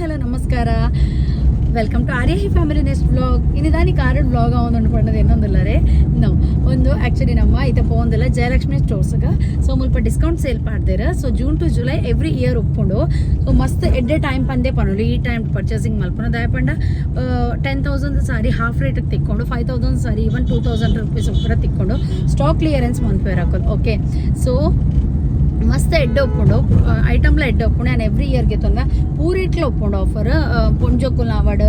Hello, ನಮಸ್ಕಾರ. Welcome to Arya ಹಿ family next vlog ಇನ್ನಿದಾನಿ ಕಾರಣ ಬ್ಲಾಗ್ ಅವನು ಪಣ್ಣದು ಇನ್ನೊಂದಿಲ್ಲ ರೇ? ನಾವು ಒಂದು ಆ್ಯಕ್ಚುಲಿ ನಮ್ಮ ಇತ ಪೋಂದಿಲ್ಲ ಜಯಲಕ್ಷ್ಮಿ ಸ್ಟೋರ್ಸ್ಗೆ ಸೊ ಮುಲ್ಪ discount sale ಮಾಡ್ದಿರ. So June to July every year ಒಪ್ಕೊಂಡು. ಸೊ ಮಸ್ತ್ ಎಡ್ಡೆ ಟೈಮ್ ಪಂದೆ ಪನ್ನೋಳು ಈ ಟೈಮ್ ಪರ್ಚೇಸಿಂಗ್ ಮಲ್ಪನ ದಯಪಂಡ ಟೆನ್ ತೌಸಂಡ್ ಸಾರಿ ಹಾಫ್ ರೇಟಿಗೆ ತಿಕ್ಕೊಂಡು five thousand sari even two thousand rupees ಒಬ್ಬರ ತಿಕ್ಕೊಂಡು ಸ್ಟಾಕ್ ಕ್ಲಿಯರೆನ್ಸ್ ಮನ್ಪೇರ್ ಹಾಕೋದು. ಓಕೆ ಸೊ ಮಸ್ತ್ ಎಡ್ಡೆ ಒಪ್ಕೊಂಡು ಐಟಮ್ಲ ಎಡ್ಡೆ ಒಪ್ಕೊಂಡು, ನಾನು ಎವ್ರಿ ಇಯರ್ಗೆ ತೊಂದ. ಪೂರಿಟ್ಲ ಒಪ್ಕೊಂಡು ಆಫರ್ ಪೊಂಜೋಕುಲ್ನ ಆವಾಡ್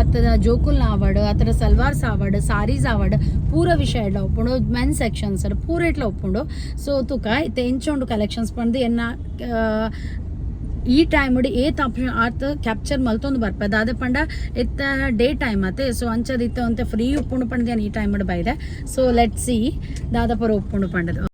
ಅತ್ತದ ಜೋಕುಲ್ನ ಆವಾಡ್ ಅತರ ಸಲ್ವಾರ್ಸ್ ಆವಾಡ್ ಸಾರೀಸ್ ಆವಾಡ್ ಪೂರ ವಿಷಯ ಎಡ್ಲ ಒಪ್ಕೊಂಡು ಮೆನ್ ಸೆಕ್ಷನ್ಸ್ ಪೂರಿಟ್ಲ ಒಪ್ಕೊಂಡು. ಸೊ ತುಕ ಇತ್ತೆ ಇಂಚೊಂಡು ಕಲೆಕ್ಷನ್ಸ್ ಬಂದು ಎನ್ನ ಈ ಟೈಮ್ ಏತ್ ಆಪ್ಷನ್ ಆತ್ ಕ್ಯಾಪ್ಚರ್ ಮಲ್ತೊಂದು ಬರ್ಪದ. ಅದೇ ಪಂಡ ಇತ್ತ ಡೇ ಟೈಮ್ ಆತೆ ಸೊ ಅಂಚದ ಇತ್ತ ಅಂತ ಫ್ರೀ ಉಪ್ಪುಂಡು ಪಂಡ ಈ ಟೈಮ್ ಬೈದೆ. ಸೊ ಲೆಟ್ ಸಿ ದಾದಾಪುರ ಉಪ್ಪುಂಡು ಪಂಡದು.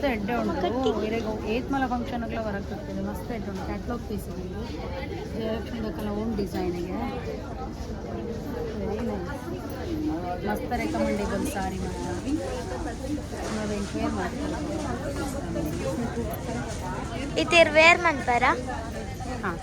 ಮಸ್ತ್ ಎಡ್ಡೆ ಉಂಟು. ಇರೆಗೆ ಏತ್ ಮಲ ಫಂಕ್ಷನ್ಗಳ ಹೊರಗೆ ಸಿಗ್ತದೆ ಮಸ್ತ್ ಎಡ್ಡೆ ಉಂಟು. ಕ್ಯಾಟ್ಲಾಗ್ ಪೀಸ್ ಇದೆ. ಜಯಲಕ್ಷ್ಮಿದಕ್ಕೆಲ್ಲ ಓನ್ ಡಿಸೈನಿಗೆ ವೆರಿ ನೈಸ್ ಮಸ್ತ್ ರೆಕಮೆಂಡೇಬಲ್ ಸಾರಿ ಮಾಡ್ತೀವಿ ನಾವೇನು ವೇರ್ ಮಾಡ್ತೀವಿ? ಇತಿರ್ ವೇರ್ ಮನ್ಪರ ಹಾಂ.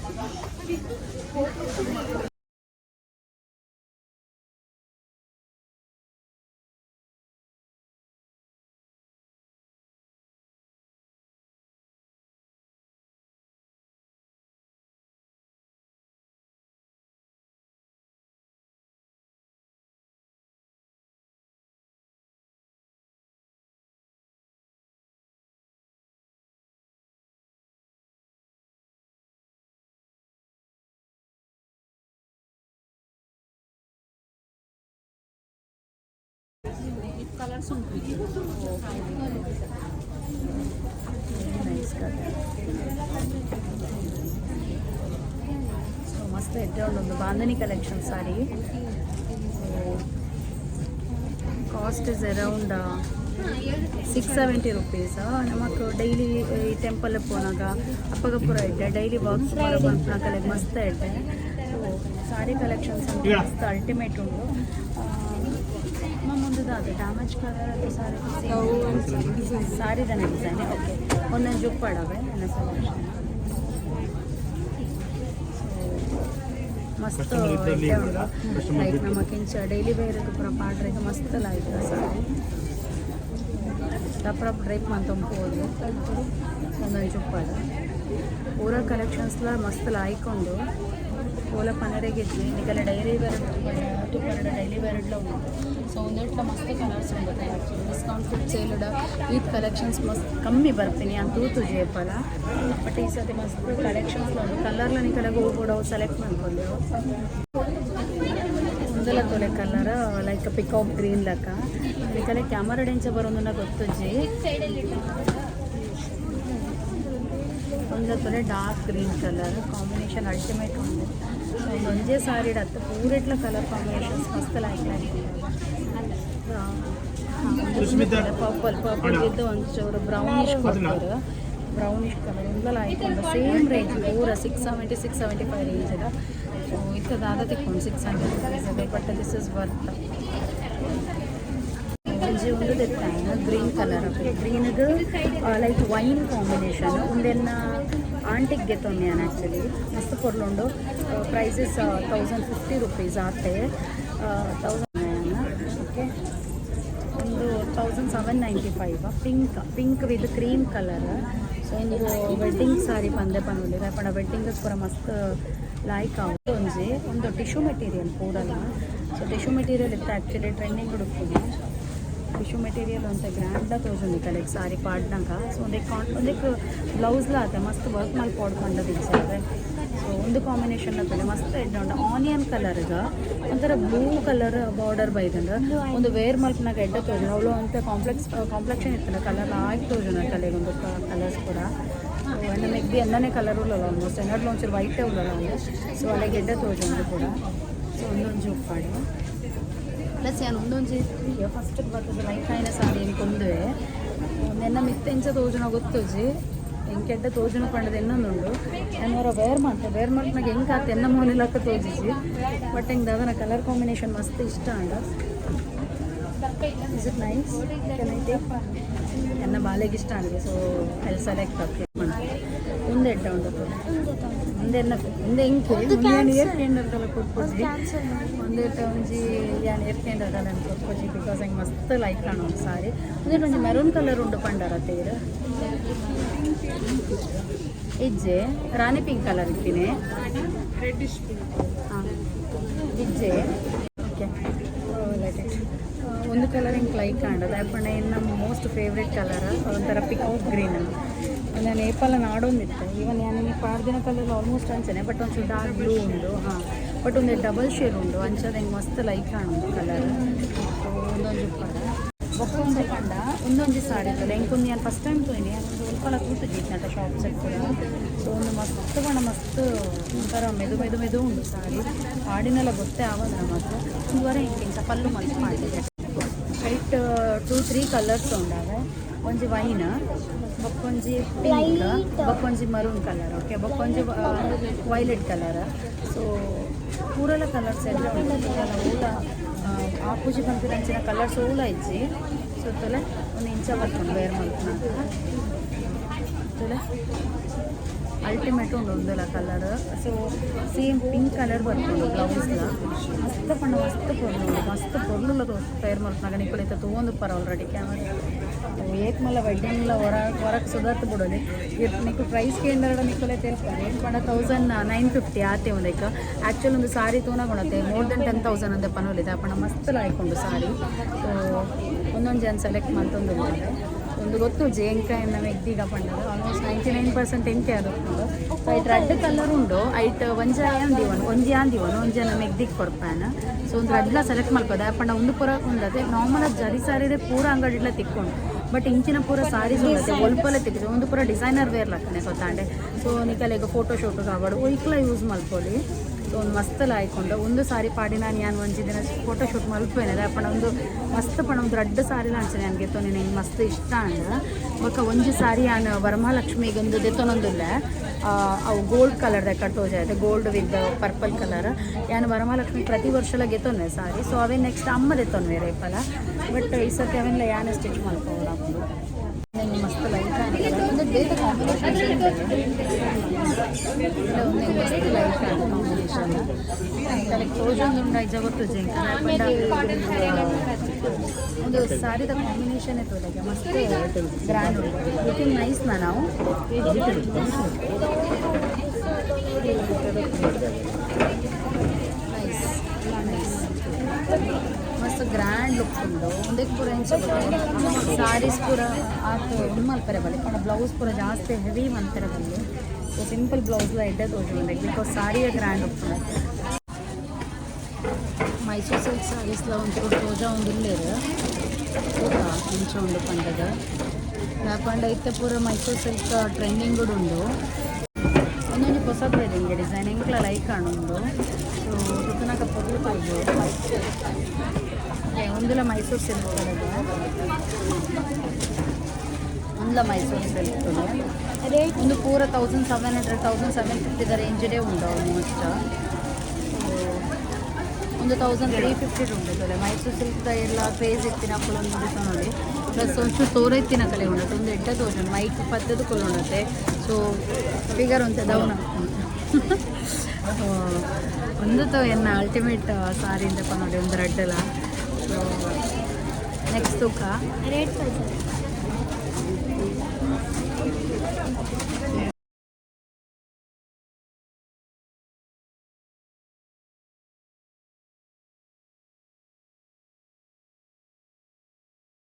ಕಲರ್ಸ್ ಉಂಟು ನೈಸ್ ಕಲರ್ ಸೊ ಮಸ್ತ್ ಇದ್ದೆ ಒಂದು bandhani collection sari cost is around six seventy rupees ನಮಕ್ ಡೈಲಿ ಈ ಟೆಂಪಲ್ ಪೋನಾಗ ಅಪ್ಪಗಪುರ ಇಡ್ಡೆ ಡೈಲಿ ಬಾಕ್ಸ್ ನಾಲ್ಕಲೆ ಮಸ್ತ್ ಇಡ್ಡೆ ಸಾರಿ ಕಲೆಕ್ಷನ್ಸ್ ಅಂತ ಮಸ್ತ್ ಅಲ್ಟಿಮೇಟ್ ಉಂಟು ಮುಂದಿದ ಅದು ಡ್ಯಾಮೇಜ್ ಕಲರ್ ಅದು ಸಾರಿ ಸಾರಿದನೆ ಡಿಸೈನ್ ಓಕೆ ಒಂದೊಂದು ಜುಪ್ ಪಡವೆ ನನ್ನ ಸೆಲೆಕ್ಷನ್ ಮಸ್ತ್ ಲೈಕ್. ನಮ್ಮ ಕಿಂಚ ಡೈಲಿ ವೇರ್ಗೆ ಪೂರ ಪಾಡ್ರಿಗೆ ಮಸ್ತ್ ಲೈಕ್ ಸಾರಿ. ರಪ್ ಡ್ರೈಪ್ ಮಂತಂಪೋದು ಒಂದೊಂದು ಚುಪ್ಪದ ಪೂರ ಕಲೆಕ್ಷನ್ಸ್ಲ ಮಸ್ತ್ ಲಾಯ್ಕೊಂಡು ಪೂಲ ಪನರೆಗಿದ್ವಿ ನಿಗಲ ಡೈಲಿ ವೇರ್ పన్నెండు ಡೈಲಿ ವೇರ್ಡ್ಲ ఉంది ಸೊ ಒಂದೆಟ್ಲ ಮಸ್ತ್ ಕಲರ್ಸ್ ಆ್ಯಕ್ಚುಲಿ ಡಿಸ್ಕೌಂಟ್ ಫುಡ್ ಸೇಲ್ಡ್ ಈದ್ ಕಲೆಕ್ಷನ್ಸ್ ಮಸ್ತ್ ಕಮ್ಮಿ ಬರ್ತೀನಿ. ಅಂತ ತೂತು ಜೇಪಲ ಬಟ್ ಈ ಸತಿ ಮಸ್ತ್ ಕಲೆಕ್ಷನ್ಸ್ಲ ಉಂಟು. ಕಲರ್ಲ ನಿಕಲೆಗೆ ಹೋಗ್ಬಿಡೋ ಸೆಲೆಕ್ಟ್ ಮಾಡ್ಕೊಂಡೆವು ಒಂದೆಲ್ಲ ತೊಲೆ ಕಲರ್ ಲೈಕ್ ಪಿಕಾಕ್ ಗ್ರೀನ್ ಲಕ್ಕ. ಅದಕ್ಕೆ ಕ್ಯಾಮರಾ ಡೆಂಚ ಬರೋದನ್ನ ಗೊತ್ತಜ್ಜಿ ಒಂದು ತೊಲೆ dark green colour combination ultimate so ಒಂದೇ സാരിയുടെ ಹತ್ತು ಪೂರೆಟ್ಲ colour combinations Sushmita. Purple purple ಇದ್ದು ಒಂಚೂರು ಬ್ರೌನಿಶ್ ಕೊಡ್ತಾರೆ ಬ್ರೌನಿಶ್ ಕಲರ್ ಒಂದಲ್ಲ ಆಯ್ಕೊಂಡು ಸೇಮ್ ರೇಂಜ್ ಪೂರ six seventy six seventy five range ಅದ ಸೊ ಇಂಥದ್ದಾದ ತಿಕ್ಕೊಂಡು ಸಿಕ್ಸ್ ಹಂಡ್ರೆಡ್ ರುಪೀಸ್ ಇದೆ ಬಟ್ ದಿಸ್ ಇಸ್ ವರ್ತ್ ಒಂಜಿ ಒಂದು ತೆತ್ತಾನ ಗ್ರೀನ್ ಕಲರ್ ಗ್ರೀನ್ದು ಲೈಕ್ ವೈನ್ ಕಾಂಬಿನೇಷನ್ ಒಂದೆನ್ನ ಆಂಟಿಗೆ ಗೆತ್ತೊಂದು ಆ್ಯಕ್ಚುಲಿ ಮಸ್ತ್ ಕೊರ್ಲುಂಡು ಪ್ರೈಸಸ್ ತೌಸಂಡ್ ಫಿಫ್ಟಿ ರುಪೀಸ್ ಆತೆ. Thousand okay. ಒಂದು thousand seven ninety five pink pink with cream colour so ಒಂದು ವೆಡ್ಡಿಂಗ್ ಸಾರಿ ಪಂದೆ ಪನ್ನೊಂದಿದೆ ಯಾಕಂದ್ರೆ ವೆಡ್ಡಿಂಗ್ ಪೂರ ಮಸ್ತ್ ಲೈಕ್ ಆಗುತ್ತೆ ಒಂದು ಟಿಶ್ಯೂ ಮೆಟೀರಿಯಲ್ ಪೂರಲ್ಲ ಸೊ ಟಿಶ್ಯೂ ಮೆಟೀರಿಯಲ್ ಇತ್ತು ಆ್ಯಕ್ಚುಲಿ ಟ್ರೆಂಡಿಂಗ್ ಹುಡುಕ್ತೀನಿ. ಟಿಶ್ಯೂ ಮೆಟೀರಿಯಲ್ ಅಂತ ಗ್ರ್ಯಾಂಡ ತೋಜುಂಡು ಕಲೆಗೆ ಸಾರಿ ಪಾಡ್ನಾಗ ಸೊ ಒಂದಕ್ಕೆ ಕಾನ್ ಒಂದಕ್ಕೆ ಬ್ಲೌಸ್ಲ ಆತ ಮಸ್ತ್ ವರ್ಕ್ ಮಾಡಿ ಕೊಡ್ಕೊಂಡದ್ದು ಇಚ್ಛೆ ಸೊ ಒಂದು ಕಾಂಬಿನೇಷನ್ ಅತ್ತಲೆ ಮಸ್ತ್ ಎಡ್ಡೆ ಉಂಟು. ಆನಿಯನ್ ಕಲರ್ಗ ಒಂಥರ ಬ್ಲೂ ಕಲರ್ ಬಾರ್ಡರ್ ಬೈದಂದ್ರೆ ಒಂದು ವೇರ್ ಮಲ್ಪ್ನಾಗ ಎಡ್ಡೆ ತೋಜು ಅವಳು ಅಂತ ಕಾಂಪ್ಲೆಕ್ಸ್ ಕಾಂಪ್ಲೆಕ್ಷನ್ ಇರ್ತದೆ ಕಲರ್ ಆಗಿ ತೋಜುನ ತಲೆಗೆ ಒಂದು ಕಲರ್ಸ್ ಕೂಡ. ಸೊ ಮೆಗ್ ಬಿ ಎಂದನೇ ಕಲರ್ ಉಳ್ಳಲ್ಲ ಆಲ್ಮೋಸ್ಟ್ ಎನ್ನಡ್ಲು ಒಂಚೂರು ವೈಟೇ ಉಳ್ಳಲ್ಲ ಒಂದು ಸೊ ಅಲ್ಲಿಗೆ ಎಡ್ಡೆ ತೋಜುಂಡು ಕೂಡ. ಸೊ ಒಂದೊಂದು ಜೂಪ್ ಪಾಡು ಪ್ಲಸ್ ಏನು ಒಂದೊಂದು ಫಸ್ಟ್ ಬರ್ತದೆ ಲೈಫ್ ಆಯ್ನ ಸಾರಿ ಅನ್ಕೊಂಡ್ರೆ ನೆನ್ನ ಮಿತ್ತೆಂಚ ತೋಜನ ಗೊತ್ತೋಜಿ ಹೆಂಗೆ ಕೆಟ್ಟ ತೋಜನ ಪಂಡದ ಇನ್ನೊಂದುಂಡು ನಾನು ವೇರ್ ಮಾಡ್ತೆ ವೇರ್ ಮಾಡ್ನಾಗ ಹೆಂಗೆ ಆತ ಎನ್ನ ಮೂಲೆಲಕ್ಕ ತೋಜಿಸಿ ಬಟ್ ಹೆಂಗೆ ದಾದನ ಕಲರ್ ಕಾಂಬಿನೇಷನ್ ಮಸ್ತ್ ಇಷ್ಟ ಅಂಡ ಇಸ್ ಇಟ್ ನೈಸ್ ಎನ್ನ ಬಾಲೆಗೆ ಇಷ್ಟ ಆಗಿದೆ ಸೊ ಅಲ್ಲಿ ಸೆಲೆಕ್ಟ್ ಆಗ್ತದೆ ಮುಂದೆ ಎಡ್ಡ ಉಂಟು. ಒಂದೇ ಒಂಜಿ ಅದಲ್ಲ ಬಿಕಾಸ್ ಹಂಗೆ ಮಸ್ತ್ ಲೈಕ್ ಕಾಣೋ ಸಾರಿ. ಒಂದೇ ಒಂಜಿ ಮೆರೂನ್ ಕಲರ್ ಉಂಡು ಪಂಡರ ತೇರು ಇಜ್ಜೆ ರಾಣಿ ಪಿಂಕ್ ಕಲರ್ ಇದ್ದೀನಿ ಹಾಂ ಇಜ್ಜೆ. ಓಕೆ. ಒಂದು ಕಲರ್ ಹಿಂಗೆ ಲೈಕ್ ಕಾಣದ ಯಾಕಂದ್ರೆ ನಮ್ಮ ಮೋಸ್ಟ್ ಫೇವ್ರೆಟ್ ಕಲರ್ ಒಂಥರ ಪಿಕಾಕ್ ಗ್ರೀನ್ ನಾನು ಏಪಲ್ಲ ನಾಡೊಂದಿತ್ತೆ ಈವನ್ ನಾನು ನಿಮಗೆ ಪಾರ್ದಿನ ಕಲರ್ ಆಲ್ಮೋಸ್ಟ್ ಅಂಚನೆ ಬಟ್ ಒಂಚೂರು ಡಾರ್ಕ್ ಬ್ಲೂ ಉಂಡು ಹಾಂ ಬಟ್ ಒಂದು ಡಬಲ್ ಶೇಡ್ ಉಂಡು ಅಂಚದ ಹಿಂಗೆ ಮಸ್ತ್ ಲೈಕ್ ಕಾಣುದು ಕಲರ್ ಸೊ ಒಂದೊಂದು ಪಡ ಒಕ್ಕೊಂದು ಪಂಡ ಒಂದೊಂದು ಸಾಡಿ ಇರ್ತದೆ ಹೆಂಗೊಂದು ನಾನು ಫಸ್ಟ್ ಟೈಮ್ ತೊಯ್ನಿ ಒಂದು ಉಲ್ಪಲ ಕೂತಿದ್ದಿತ್ತು ನಟ ಶಾಪ್ ಸೆಟ್ ಕೂಡ ಸೊ ಒಂದು ಮಸ್ತ್ ಬಣ್ಣ ಮಸ್ತ್ ಒಂಥರ ಮೆದು ಮೆದು ಮೆದು ಉಂಟು ಸಾರಿ ಹಾಡಿನೆಲ್ಲ ಗೊತ್ತೇ ಆಗೋದ್ರ ಮಾತ್ರ ಒಂದುವರೆ ಹಿಂಗೆ ಪಲ್ಲು ಮಲ್ತು ಮಾಡಿದೆ ವೈಟ್ ಟೂ ತ್ರೀ ಕಲರ್ಸ್ ಉಂಡಾವೆ ಒಂಜಿ ವೈನ್, ಬಕ್ಕೊಂಜಿ ಪಿಂಕ್ ಬಕ್ಕೊಂಜಿ ಮರೂನ್ ಕಲರ್ ಓಕೆ ಬಕ್ಕೊಂಜಿ ವೈಲೆಟ್ ಕಲರ್ ಸೊ ಪೂರೆಲ್ಲ ಕಲರ್ಸ್ ಎಲ್ಲ ಊಲ ಆಪೂಜಿ ಆಪೂಜಿ ಅಂಚಿನ ಕಲರ್ಸ್ ಊಲ ಇಜ್ಜಿ ಸುತ್ತಲೆ ಒಂದು ಇಂಚ ಬರ್ಕೊಂಡು ಬೇರೆ ಮಾಡ್ಕೊಂಡು ಸುತ್ತಲೆ ಅಲ್ಟಿಮೇಟ್ ಒಂದು ಒಂದಲ್ಲ colour so same pink colour ಬರ್ಕೊಂಡು ಬ್ಲೌಸ್ಲ ಮಸ್ತ್ ಪಣ್ಣ ಮಸ್ತ್ ಪೊರ್ಲು ಮಸ್ತ್ ಪೊರ್ಲು ತಯಾರು ಮಾಡ್ಕೊಂಡಾಗ ನಿಕ್ಕಳಿತ ತೊಗೊಂಡು ಪರ ಆಲ್ರೆಡಿ ಕ್ಯಾಮರಾ ಏಕ್ ಮಲ್ಲ ವೆಡ್ಡಿಂಗ್ಲ ಹೊರ ಹೊರಗೆ ಸುಧಾರ್ತು ಬಿಡೋದು. ನಿಕ್ಕು ಪ್ರೈಸ್ ಕೇಂದ್ರ ನಿಕ್ಕಲೆ ತಿಳ್ಕೊಂಡು ಏನು ಪಂಡ ತೌಸಂಡ್ ನೈನ್ ಫಿಫ್ಟಿ ಆತೆ ಒಂದಕ್ಕೆ ಆ್ಯಕ್ಚುಲ್ ಒಂದು ಸಾರಿ ತೋನಾಗುಣತೆ ಮೋರ್ ದೆನ್ ಟೆನ್ ತೌಸಂಡ್ ಅಂತ ಪನೋಲಿದೆ ಪಣ್ಣ ಮಸ್ತ್ ಲಾಯ್ಕೊಂಡು ಸಾರಿ ಸೊ ಒಂದೊಂದು ಜನ ಸೆಲೆಕ್ಟ್ ಮಾಡ್ತೊಂದು ಒಂದು ಗೊತ್ತು ಜೇಂಕ ಎನ್ನ ಮೆಗ್ದಿಗ ಪಂಡದು ಆಲ್ಮೋಸ್ಟ್ ನೈಂಟಿ ನೈನ್ ಪರ್ಸೆಂಟ್ ಎಂಕೆ ಅದು ಐಟ್ ರೆಡ್ ಕಲರ್ ಉಂಡು ಐಟ್ ಒಂಜ ಅಂದಿವನು ಒಂಜಿ ಅಂದಿವನು. ಒಂಜನ ಮೆಗ್ದಿಗೆ ಕೊಡ್ಪಾನ ಸೊ ಒಂದು ರೆಡ್ಲ ಸೆಲೆಕ್ಟ್ ಮಲ್ಪದ ಪಂಡ ಒಂದು ಪೂರ ಉಂಡದೆ ನಾರ್ಮಲ್ ಜರಿ ಸಾರಿದೆ ಪೂರ ಅಂಗಡಿಲ ತಿಕ್ಕೊಂಡು. ಬಟ್ ಇಂಚಿನ ಪೂರ ಸಾರೀಸ್ ಉಂಡತೆ ಒಲ್ಪಲೆ ತಿಕ್ಕಿದೆ ಒಂದು ಪೂರ ಡಿಸೈನರ್ ವೇರ್ ಲಕ್ಕನೆ ಗೊತ್ತಾಂಡೆ ಸೊ ನಿಕಲೆಗ ಫೋಟೋ ಫೋಟೋಶೂಟ್ ಕಾಬಾಡು ಒಯ್ಕ್ಲ ಯೂಸ್ ಮಲ್ಪೊಲಿ ಒಂದು ಮಸ್ತ್ ಲಾಯ್ಕೊಂಡು ಒಂದು ಸಾರಿ ಪಾಡಿ ನಾನು ಯಾನ್ ಒಂಜಿ ದಿನ ಫೋಟೋ ಶೂಟ್ ಮಲ್ಪೇನೆ ಪಣ ಒಂದು ಮಸ್ತ್ ಪಣ ಒಂದು ದೊಡ್ಡ ಸಾರಿ ಲಾಂಚನೆ ನನಗೆ. ತೊನೆ ನಂಗೆ ಮಸ್ತ್ ಇಷ್ಟ ಅಂದ. ಬೊಕ್ಕ ಒಂಜಿ ಸಾರಿ ಯಾನ್ ವರಮಹಾಲಕ್ಷ್ಮಿಗೆ ಒಂದು ದೆತ್ತೊನೊಂದುಲ್ಲ ಅವು ಗೋಲ್ಡ್ ಕಲರ್ದ ಕಟ್ಟೋಜ ಇದೆ ಗೋಲ್ಡ್ ವಿತ್ ಪರ್ಪಲ್ ಕಲರ್ ಯಾನ್ ವರಮಹಾಲಕ್ಷ್ಮಿ ಪ್ರತಿ ವರ್ಷಲ ಗೆತ್ತೊನ್ನೆ ಸಾರಿ. ಸೊ ಅವೇ ನೆಕ್ಸ್ಟ್ ಅಮ್ಮ ದೆತ್ತೊನ್ವೆ ರೇಪಲ. ಬಟ್ ಈ ಸರ್ತಿ ಅವೆಲ್ಲ ಯಾನ್ ಸ್ಟಿಚ್ ಮಲ್ಕೊಂಡು ನಂಗೆ ಮಸ್ತ್ ಲೈಟ್ ಆಯ್ತಲ್ಲ ಒಂದು ಬೇಗ ಕಾಂಬಿನೇಷನ್ ಇಲ್ಲ ಒಂದು ಮಸ್ತ್ ಲೈಟ್ ಆಯ್ತು ಕಾಂಬಿನೇಷನ್ ತಲೆ ಕ್ಲೋಸೊಂದು ಉಂಡ ಇಜ ಗೊತ್ತು ಜಂಕ ಒಂದು ಸಾರಿದ ಕಾಂಬಿನೇಷನ್ ಇತ್ತು ಲೈಕ್ ಮಸ್ತ್ ಗ್ರ್ಯಾಂಡ್ ಉಂಟು ಲುಕಿಂಗ್ ನೈಸ್ ನಾ ನಾವು ನೈಸ್ ನೈಸ್ ಮಸ್ತ್ ಗ್ರ್ಯಾಂಡ್ ಲುಕ್ ಉಂಡು ಒಂದಕ್ಕೆ ಪೂರ ಇಂಚ ಸಾರೀಸ್ ಪೂರ ಆತ ಒಂದು ಮಲ್ಪರೆ ಬಲ್ಲಿ ಪಣ ಬ್ಲೌಸ್ ಪೂರ ಜಾಸ್ತಿ ಹೆವಿ ಮಲ್ಪರೆ ಬಲ್ಲಿ ಸಿಂಪಲ್ ಬ್ಲೌಸ್ಲ ಎಡ್ಡೆ ತೋಜುಂಡೆ ಬಿಕಾಸ್ ಸಾರಿಯ ಗ್ರ್ಯಾಂಡ್ ಉಪ್ಪುಂಡು ಮೈಸೂರು ಸಿಲ್ಕ್ ಸಾರೀಸ್ಲ ಒಂಚೂರು ತೋಜ ಒಂದು ಇಲ್ಲೇರು ಇಂಚ ಉಂಡು ಪಂಡದ ಪಂಡ ಇತ್ತೆ ಪೂರ ಮೈಸೂರು ಸಿಲ್ಕ್ ಟ್ರೆಂಡಿಂಗ್ ಕೂಡ ಉಂಡು. ಒಂದೊಂದು ಹೊಸ ಹಿಂಗೆ ಡಿಸೈನ್ ಎಂಕ್ಲ ಲೈಕ್ ಕಾಣುಂಡು. ಸೊ ಋತುನಕ ಪೊರ್ಲು ತೋಜು ಒಂದುಲ ಮೈಸೂರು ಸಿಲ್ಕ್ ಬರೋದು ಒಂದುಲ ಮೈಸೂರು ಸಿಲ್ಕ್ ರೇಟ್ ಒಂದು ಪೂರ thousand seven hundred thousand seven ಫಿಫ್ಟಿದ ರೇಂಜೇ ಉಂಟು ಆಲ್ಮೋಸ್ಟ್ ಒಂದು ತೌಸಂಡ್ ತ್ರೀ ಫಿಫ್ಟಿ ಉಂಟು ಮೈಸೂರು ಸಿಲ್ಕ್ ಎಲ್ಲ ಫೇಸ್ ಇತ್ತಿನ ಕೊಲೊಂದು ದಿವಸ ನೋಡಿ. ಪ್ಲಸ್ ಒಂಚು ತೋರ ಇತ್ತಿನ ಕಲೆ ಉಂಟು. ಒಂದು ಎಡ್ಡ ತೌಸಂಡ್ ಮೈಕ್ ಪದ್ದದು ಕೊಲೊಂಡತ್ತೆ ಸೊ ಫಿಗರ್ ಅಂತ ಡೌನ್ ಒಂದು ತೋ ಎನ್ನ ಅಲ್ಟಿಮೇಟ್ ಸಾರಿ ಅಂತ ನೋಡಿ, ಒಂದು ರೆಡ್ నెక్స్ట్ ఒక రెడ్ పైసా